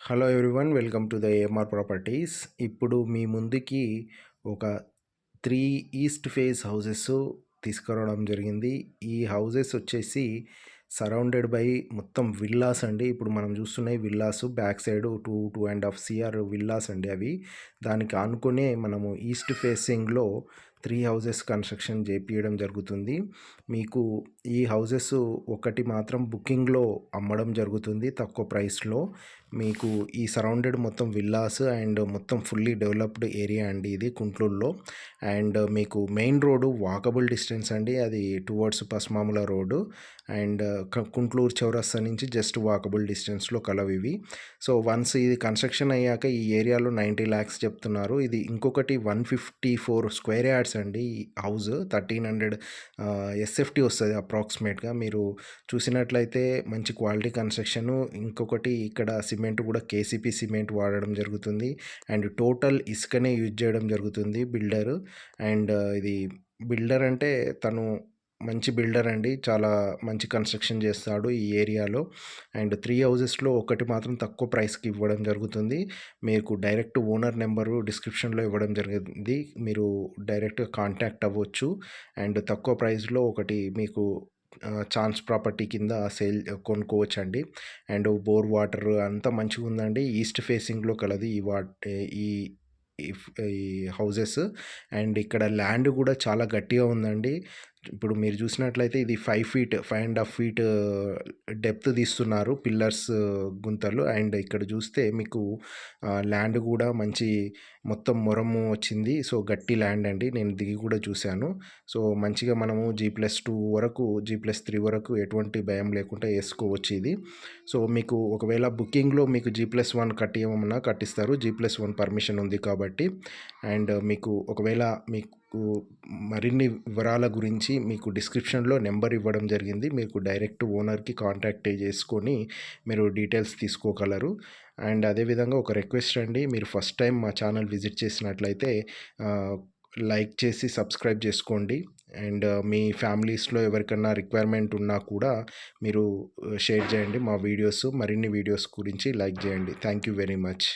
Hello everyone welcome to the AMR properties. ఇప్పుడు మీ ముందుకి ఒక త్రీ ఈస్ట్ ఫేస్ హౌసెస్ తీసుకురావడం జరిగింది. ఈ హౌసెస్ వచ్చేసి సరౌండెడ్ బై మొత్తం విల్లాస్ అండి. ఇప్పుడు మనం చూస్తున్నాయి villas back side two two and half CR villas అండి అవి. దానికి ఆనుకునే మనము ఈస్ట్ ఫేసింగ్లో త్రీ హౌజెస్ కన్స్ట్రక్షన్ చేపించడం జరుగుతుంది. మీకు ఈ హౌసెస్ ఒకటి మాత్రం బుకింగ్లో అమ్మడం జరుగుతుంది తక్కువ ప్రైస్లో. మీకు ఈ సరౌండెడ్ మొత్తం విల్లాస్ అండ్ మొత్తం ఫుల్లీ డెవలప్డ్ ఏరియా అండి ఇది కుంట్లూరులో. అండ్ మీకు మెయిన్ రోడ్డు వాకబుల్ డిస్టెన్స్ అండి. అది towards Pasmamula road. And Kuntloor Chowrasta నుంచి జస్ట్ వాకబుల్ డిస్టెన్స్లో కలవు ఇవి. సో వన్స్ ఇది కన్స్ట్రక్షన్ అయ్యాక ఈ ఏరియాలో నైంటీ ల్యాక్స్ చెప్తున్నారు. ఇది ఇంకొకటి one fifty four square yards అండి. హౌస్ థర్టీన్ హండ్రెడ్ ఎస్ఎఫ్టీ వస్తుంది అప్రాక్సిమేట్గా. మీరు చూసినట్లయితే మంచి క్వాలిటీ కన్స్ట్రక్షన్. ఇంకొకటి ఇక్కడ సిమెంట్ కూడా కేసీపీ సిమెంట్ వాడడం జరుగుతుంది. అండ్ టోటల్ ఇసుకనే యూజ్ చేయడం జరుగుతుంది బిల్డర్. అండ్ ఇది బిల్డర్ అంటే తను మంచి బిల్డర్ అండి. చాలా మంచి కన్స్ట్రక్షన్ చేస్తాడు ఈ ఏరియాలో. అండ్ త్రీ హౌజెస్లో ఒకటి మాత్రం తక్కువ ప్రైస్కి ఇవ్వడం జరుగుతుంది. మీకు డైరెక్ట్ ఓనర్ నెంబరు డిస్క్రిప్షన్లో ఇవ్వడం జరిగింది. మీరు డైరెక్ట్గా కాంటాక్ట్ అవ్వచ్చు. అండ్ తక్కువ ప్రైస్లో ఒకటి మీకు ఛాన్స్ ప్రాపర్టీ కింద సేల్ కొనుక్కోవచ్చు అండి అండ్ బోర్ వాటర్ అంతా మంచిగా ఉందండి. ఈస్ట్ ఫేసింగ్లో కలది ఈ వాట్ ఈ ఈ హౌజెస్ అండ్ ఇక్కడ ల్యాండ్ కూడా చాలా గట్టిగా ఉందండి. ఇప్పుడు మీరు చూసినట్లయితే ఇది five feet five and half feet depth తీస్తున్నారు పిల్లర్స్ uh, గుంతలు. అండ్ ఇక్కడ చూస్తే మీకు uh, ల్యాండ్ కూడా మంచి మొత్తం మొరము వచ్చింది. సో గట్టి ల్యాండ్ అండి. నేను దిగి కూడా చూశాను. సో మంచిగా మనము జీ ప్లస్ టూ వరకు జీ ప్లస్ త్రీ వరకు ఎటువంటి భయం లేకుండా వేసుకోవచ్చు ఇది. సో మీకు ఒకవేళ బుకింగ్లో మీకు జీ ప్లస్ వన్ కట్టియమన్నా కట్టిస్తారు. జీ ప్లస్ వన్ పర్మిషన్ ఉంది కాబట్టి. అండ్ మీకు ఒకవేళ మీకు మీకు మరిన్ని వివరాల గురించి మీకు డిస్క్రిప్షన్లో నెంబర్ ఇవ్వడం జరిగింది. మీకు డైరెక్ట్ ఓనర్కి కాంటాక్ట్ చేసుకొని మీరు డీటెయిల్స్ తీసుకోగలరు. అండ్ అదేవిధంగా ఒక రిక్వెస్ట్ అండి. మీరు ఫస్ట్ టైం మా ఛానల్ విజిట్ చేసినట్లయితే లైక్ చేసి సబ్స్క్రైబ్ చేసుకోండి. అండ్ మీ ఫ్యామిలీస్లో ఎవరికన్నా రిక్వైర్మెంట్ ఉన్నా కూడా మీరు షేర్ చేయండి మా వీడియోస్. మరిన్ని వీడియోస్ గురించి లైక్ చేయండి. Thank you very much.